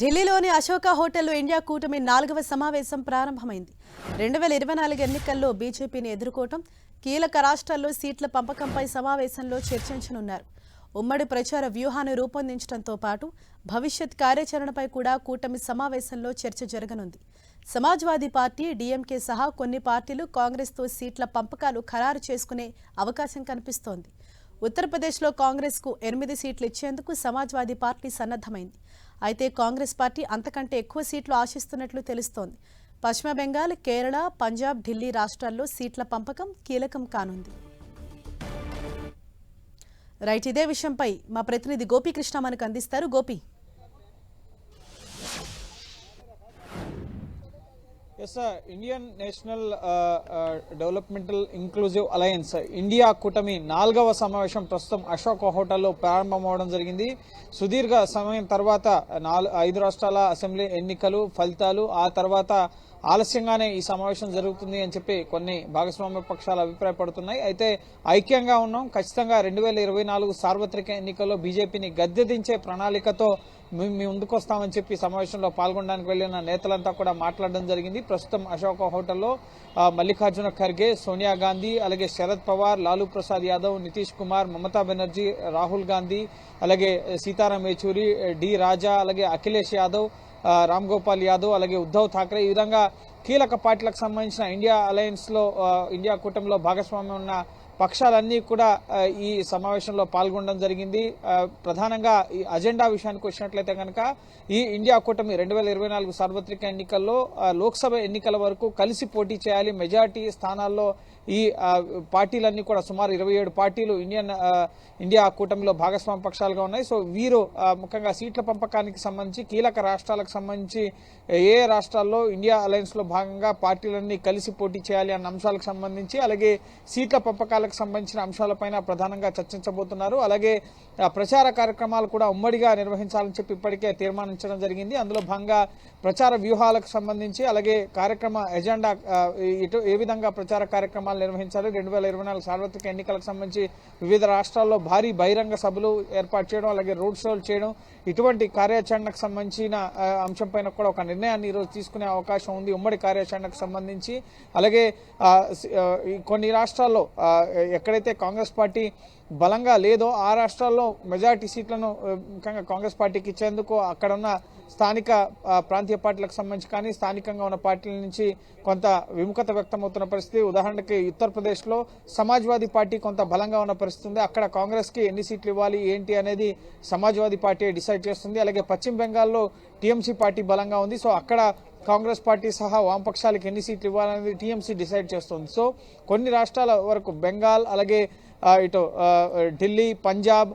ఢిల్లీలోని అశోక హోటల్లో ఇండియా కూటమి నాలుగవ సమావేశం ప్రారంభమైంది. రెండు వేల ఇరవై నాలుగు ఎన్నికల్లో బీజేపీని ఎదుర్కోవటం కీలక రాష్ట్రాల్లో సీట్ల పంపకంపై సమావేశంలో చర్చించనున్నారు. ఉమ్మడి ప్రచార వ్యూహాన్ని రూపొందించడంతో పాటు భవిష్యత్ కార్యాచరణపై కూడా కూటమి సమావేశంలో చర్చ జరగనుంది. సమాజ్వాదీ పార్టీ డీఎంకే సహా కొన్ని పార్టీలు కాంగ్రెస్తో సీట్ల పంపకాలు ఖరారు చేసుకునే అవకాశం కనిపిస్తోంది. ఉత్తరప్రదేశ్లో కాంగ్రెస్కు ఎనిమిది సీట్లు ఇచ్చేందుకు సమాజ్వాదీ పార్టీ సన్నద్ధమైంది. అయితే కాంగ్రెస్ పార్టీ అంతకంటే ఎక్కువ సీట్లు ఆశిస్తున్నట్లు తెలుస్తోంది. పశ్చిమ బెంగాల్ కేరళ పంజాబ్ ఢిల్లీ రాష్ట్రాల్లో సీట్ల పంపకం కీలకం కానుంది. రైట్ ఇదే విషయంపై మా ప్రతినిధి గోపీకృష్ణ మనకు అందిస్తారు. Gopi. Yes Indian national developmental inclusive alliance India కూటమి నాలుగవ సమావేశం ప్రస్తుతం అశోక్ హోటల్లో ప్రారంభమవడం జరిగింది. సుదీర్ఘ సమయం తర్వాత నాలుగు ఐదు రాష్ట్రాల అసెంబ్లీ ఎన్నికలు ఫలితాలు ఆ తర్వాత ఆలస్యంగానే ఈ సమావేశం జరుగుతుంది అని చెప్పి కొన్ని భాగస్వామ్య పక్షాలు అభిప్రాయపడుతున్నాయి. అయితే ఐక్యంగా ఉన్నాం. ఖచ్చితంగా రెండు వేల ఇరవై నాలుగు సార్వత్రిక ఎన్నికల్లో బీజేపీని గద్దెదించే ప్రణాళికతో మేము మీ ముందుకు వస్తామని చెప్పి సమావేశంలో పాల్గొనడానికి వెళ్ళిన నేతలంతా కూడా మాట్లాడడం జరిగింది. ప్రస్తుతం అశోక హోటల్లో మల్లికార్జున ఖర్గే సోనియా గాంధీ అలాగే శరద్ పవార్ లాలూ ప్రసాద్ యాదవ్ నితీష్ కుమార్ మమతా బెనర్జీ రాహుల్ గాంధీ అలాగే సీతారాం యేచూరి డి రాజా అలాగే అఖిలేష్ యాదవ్ రామ్ గోపాల్ యాదవ్ అలాగే ఉద్ధవ్ ఠాక్రే ఈ విధంగా కీలక పార్టీలకు సంబంధించిన ఇండియా అలయన్స్లో ఇండియా కూటమిలో భాగస్వామ్యం ఉన్న పక్షాలన్నీ కూడా ఈ సమావేశంలో పాల్గొనడం జరిగింది. ప్రధానంగా ఈ అజెండా విషయానికి వచ్చినట్లయితే కనుక ఈ ఇండియా కూటమి రెండు వేల ఇరవై నాలుగు సార్వత్రిక ఎన్నికల్లో లోక్సభ ఎన్నికల వరకు కలిసి పోటీ చేయాలి. మెజార్టీ స్థానాల్లో ఈ పార్టీలన్నీ కూడా సుమారు ఇరవై ఏడు పార్టీలు ఇండియన్ ఇండియా కూటమిలో భాగస్వామ్య పక్షాలుగా ఉన్నాయి. సో వీరు ముఖ్యంగా సీట్ల పంపకానికి సంబంధించి కీలక రాష్ట్రాలకు సంబంధించి ఏ ఏ రాష్ట్రాల్లో ఇండియా అలయన్స్లో భాగంగా పార్టీలన్నీ కలిసి పోటీ చేయాలి అన్న అంశాలకు సంబంధించి అలాగే సీట్ల పంపకాలకు సంబంధించిన అంశాలపైన ప్రధానంగా చర్చించబోతున్నారు. అలాగే ప్రచార కార్యక్రమాలు కూడా ఉమ్మడిగా నిర్వహించాలని చెప్పి ఇప్పటికే తీర్మానించడం జరిగింది. అందులో భాగంగా ప్రచార వ్యూహాలకు సంబంధించి అలాగే కార్యక్రమ ఎజెండా ఇటు ఏ విధంగా ప్రచార కార్యక్రమాలు నిర్వహించాలి రెండు వేల ఇరవై నాలుగు సార్వత్రిక ఎన్నికలకు సంబంధించి వివిధ రాష్ట్రాల్లో భారీ బహిరంగ సభలు ఏర్పాటు చేయడం అలాగే రోడ్ షోలు చేయడం ఇటువంటి కార్యాచరణకు సంబంధించిన అంశంపైన కూడా ఒక నిర్ణయాన్ని ఈరోజు తీసుకునే అవకాశం ఉంది ఉమ్మడి కార్యాచరణకు సంబంధించి. అలాగే కొన్ని రాష్ట్రాల్లో ఎక్కడైతే కాంగ్రెస్ పార్టీ బలంగా లేదో ఆ రాష్ట్రాల్లో మెజార్టీ సీట్లను ముఖ్యంగా కాంగ్రెస్ పార్టీకి ఇచ్చేందుకు అక్కడ ఉన్న స్థానిక ప్రాంతీయ పార్టీలకు సంబంధించి కానీ స్థానికంగా ఉన్న పార్టీల నుంచి కొంత విముఖత వ్యక్తమవుతున్న పరిస్థితి. ఉదాహరణకి ఉత్తరప్రదేశ్లో సమాజ్వాదీ పార్టీ కొంత బలంగా ఉన్న పరిస్థితి ఉంది. అక్కడ కాంగ్రెస్కి ఎన్ని సీట్లు ఇవ్వాలి ఏంటి అనేది సమాజ్వాదీ పార్టీ డిసైడ్ చేస్తుంది. అలాగే పశ్చిమ బెంగాల్లో టీఎంసీ పార్టీ బలంగా ఉంది. సో అక్కడ కాంగ్రెస్ పార్టీ సహా వామపక్షాలకు ఎన్ని సీట్లు ఇవ్వాలనేది టీఎంసీ డిసైడ్ చేస్తుంది. సో కొన్ని రాష్ట్రాల వరకు బెంగాల్ అలాగే ఇటు ఢిల్లీ పంజాబ్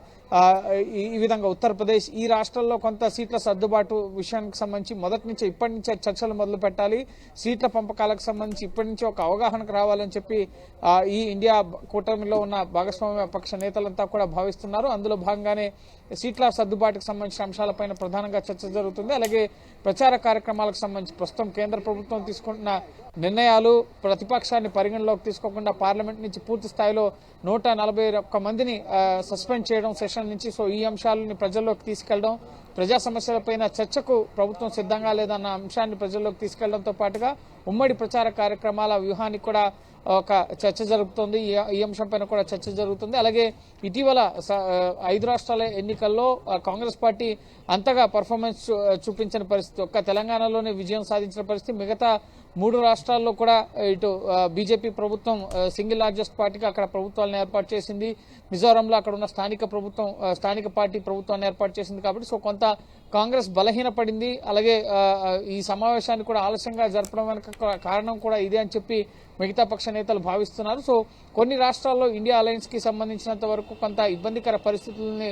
ఈ ఈ విధంగా ఉత్తరప్రదేశ్ ఈ రాష్ట్రాల్లో కొంత సీట్ల సర్దుబాటు విషయానికి సంబంధించి మొదటి నుంచి ఇప్పటి నుంచే చర్చలు మొదలు పెట్టాలి. సీట్ల పంపకాలకు సంబంధించి ఇప్పటి నుంచి ఒక అవగాహనకు రావాలని చెప్పి ఈ ఇండియా కూటమిలో ఉన్న భాగస్వామ్య పక్ష నేతలంతా కూడా భావిస్తున్నారు. అందులో భాగంగానే సీట్ల సర్దుబాటుకు సంబంధించిన అంశాలపైన ప్రధానంగా చర్చ జరుగుతుంది. అలాగే ప్రచార కార్యక్రమాలకు సంబంధించి ప్రస్తుతం కేంద్ర ప్రభుత్వం తీసుకుంటున్న నిర్ణయాలు ప్రతిపక్షాన్ని పరిగణలోకి తీసుకోకుండా పార్లమెంట్ నుంచి పూర్తి స్థాయిలో నూట నలభై ఒక్క మందిని సస్పెండ్ చేయడం సెషన్ నుంచి. సో ఈ అంశాలని ప్రజల్లోకి తీసుకెళ్ళడం ప్రజా సమస్యలపైన చర్చకు ప్రభుత్వం సిద్ధంగా లేదన్న అంశాన్ని ప్రజల్లోకి తీసుకెళ్ళడంతో పాటుగా ఉమ్మడి ప్రచార కార్యక్రమాల వ్యూహానికి కూడా ఒక చర్చ జరుగుతుంది. ఈ ఈ అంశంపైన కూడా చర్చ జరుగుతుంది. అలాగే ఇటీవల స- ఐదు రాష్ట్రాల ఎన్నికల్లో కాంగ్రెస్ పార్టీ అంతగా పర్ఫార్మెన్స్ చూపించిన పరిస్థితి ఒక్క తెలంగాణలోనే విజయం సాధించిన పరిస్థితి మిగతా మూడు రాష్ట్రాల్లో కూడా ఇటు బీజేపీ ప్రభుత్వం సింగిల్ లార్జెస్ట్ పార్టీకి అక్కడ ప్రభుత్వాలను ఏర్పాటు చేసింది. మిజోరంలో అక్కడ ఉన్న స్థానిక ప్రభుత్వం స్థానిక పార్టీ ప్రభుత్వాన్ని ఏర్పాటు చేసింది కాబట్టి సో కొంత కాంగ్రెస్ బలహీనపడింది. అలాగే ఈ సమావేశాన్ని కూడా ఆలస్యంగా జరపడం వెనక కారణం కూడా ఇదే అని చెప్పి మిగతా పక్ష నేతలు భావిస్తున్నారు. సో కొన్ని రాష్ట్రాల్లో ఇండియా అలయన్స్కి సంబంధించినంత వరకు కొంత ఇబ్బందికర పరిస్థితుల్ని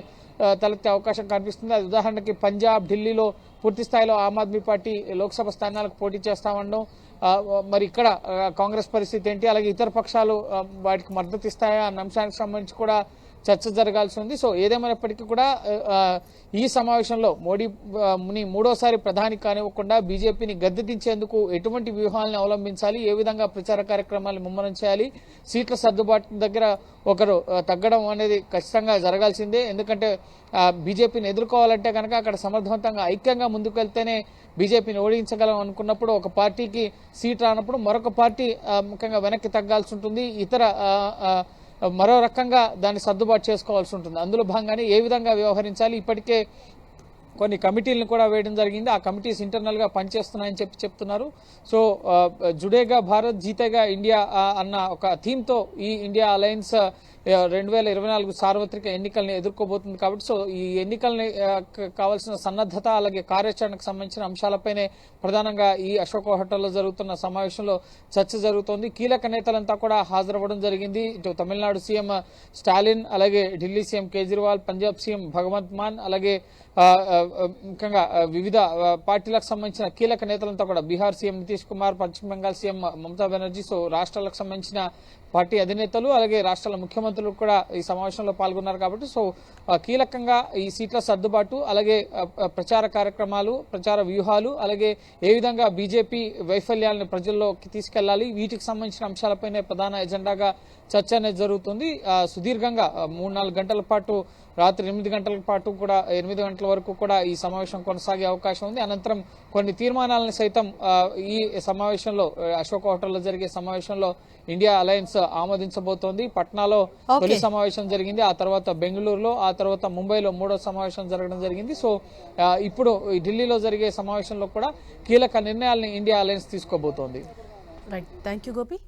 తలెత్తే అవకాశం కనిపిస్తుంది. అది ఉదాహరణకి పంజాబ్ ఢిల్లీలో పూర్తి స్థాయిలో ఆమ్ ఆద్మీ పార్టీ లోక్సభ స్థానాలకు పోటీ చేస్తామండం మరి ఇక్కడ కాంగ్రెస్ పరిస్థితి ఏంటి? అలాగే ఇతర పక్షాలు వాటికి మద్దతు ఇస్తాయా? అన్న అంశానికి సంబంధించి కూడా చర్చ జరగాల్సి ఉంది. సో ఏదేమైనప్పటికీ కూడా ఈ సమావేశంలో మోడీ ముని మూడోసారి ప్రధాని కానివ్వకుండా బీజేపీని గద్దెదించేందుకు ఎటువంటి వ్యూహాలను అవలంబించాలి? ఏ విధంగా ప్రచార కార్యక్రమాలు ముమ్మరం చేయాలి? సీట్ల సర్దుబాటు దగ్గర ఒకరు తగ్గడం అనేది ఖచ్చితంగా జరగాల్సిందే. ఎందుకంటే బీజేపీని ఎదుర్కోవాలంటే కనుక అక్కడ సమర్థవంతంగా ఐక్యంగా ముందుకు వెళ్తేనే బీజేపీని ఓడించగలం అనుకున్నప్పుడు ఒక పార్టీకి సీట్ రానప్పుడు మరొక పార్టీ ముఖ్యంగా వెనక్కి తగ్గాల్సి ఉంటుంది. ఇతర మరో రకంగా దాన్ని సర్దుబాటు చేసుకోవాల్సి ఉంటుంది. అందులో భాగంగానే ఏ విధంగా వ్యవహరించాలి? ఇప్పటికే కొన్ని కమిటీలను కూడా వేయడం జరిగింది. ఆ కమిటీస్ ఇంటర్నల్గా పనిచేస్తున్నాయని చెప్పి చెప్తున్నారు. సో జుడేగా భారత్ జీతేగా ఇండియా అన్న ఒక థీమ్తో ఈ ఇండియా అలయన్స్ రెండు వేల ఇరవై నాలుగు సార్వత్రిక ఎన్నికల్ని ఎదుర్కోబోతుంది కాబట్టి సో ఈ ఎన్నికల్ని కావాల్సిన సన్నద్ధత అలాగే కార్యాచరణకు సంబంధించిన అంశాలపైనే ప్రధానంగా ఈ అశోక్ హోటల్లో జరుగుతున్న సమావేశంలో చర్చ జరుగుతోంది. కీలక నేతలంతా కూడా హాజరవ్వడం జరిగింది. ఇటు తమిళనాడు సీఎం స్టాలిన్ అలాగే ఢిల్లీ సీఎం కేజ్రీవాల్ పంజాబ్ సీఎం భగవంత్ మాన్ అలాగే ముఖ్యంగా వివిధ పార్టీలకు సంబంధించిన కీలక నేతలంతా కూడా బీహార్ సీఎం నితీష్ కుమార్ పశ్చిమ బెంగాల్ సీఎం మమతా బెనర్జీ సో రాష్ట్రాలకు సంబంధించిన పార్టీ అధినేతలు అలాగే రాష్ట్రాల ముఖ్యమంత్రి మంత్రులు కూడా ఈ సమావేశంలో పాల్గొన్నారు కాబట్టి సో కీలకంగా ఈ సీట్ల సర్దుబాటు అలాగే ప్రచార కార్యక్రమాలు ప్రచార వ్యూహాలు అలాగే ఏ విధంగా బీజేపీ వైఫల్యాలను ప్రజల్లోకి తీసుకెళ్ళాలి వీటికి సంబంధించిన అంశాలపైనే ప్రధాన ఎజెండాగా చర్చ అనేది జరుగుతుంది. సుదీర్ఘంగా మూడు నాలుగు గంటల పాటు రాత్రి ఎనిమిది గంటల పాటు కూడా ఎనిమిది గంటల వరకు కూడా ఈ సమావేశం కొనసాగే అవకాశం ఉంది. అనంతరం కొన్ని తీర్మానాలను సైతం ఈ సమావేశంలో అశోక్ హోటల్లో జరిగే సమావేశంలో ఇండియా అలయన్స్ ఆమోదించబోతోంది. పట్నాలో తొలి సమావేశం జరిగింది. ఆ తర్వాత బెంగళూరులో ఆ తర్వాత ముంబైలో మూడో సమావేశం జరగడం జరిగింది. సో ఇప్పుడు ఈ ఢిల్లీలో జరిగే సమావేశంలో కూడా కీలక నిర్ణయాలను India alliance తీసుకోబోతోంది. Right thank you Gopi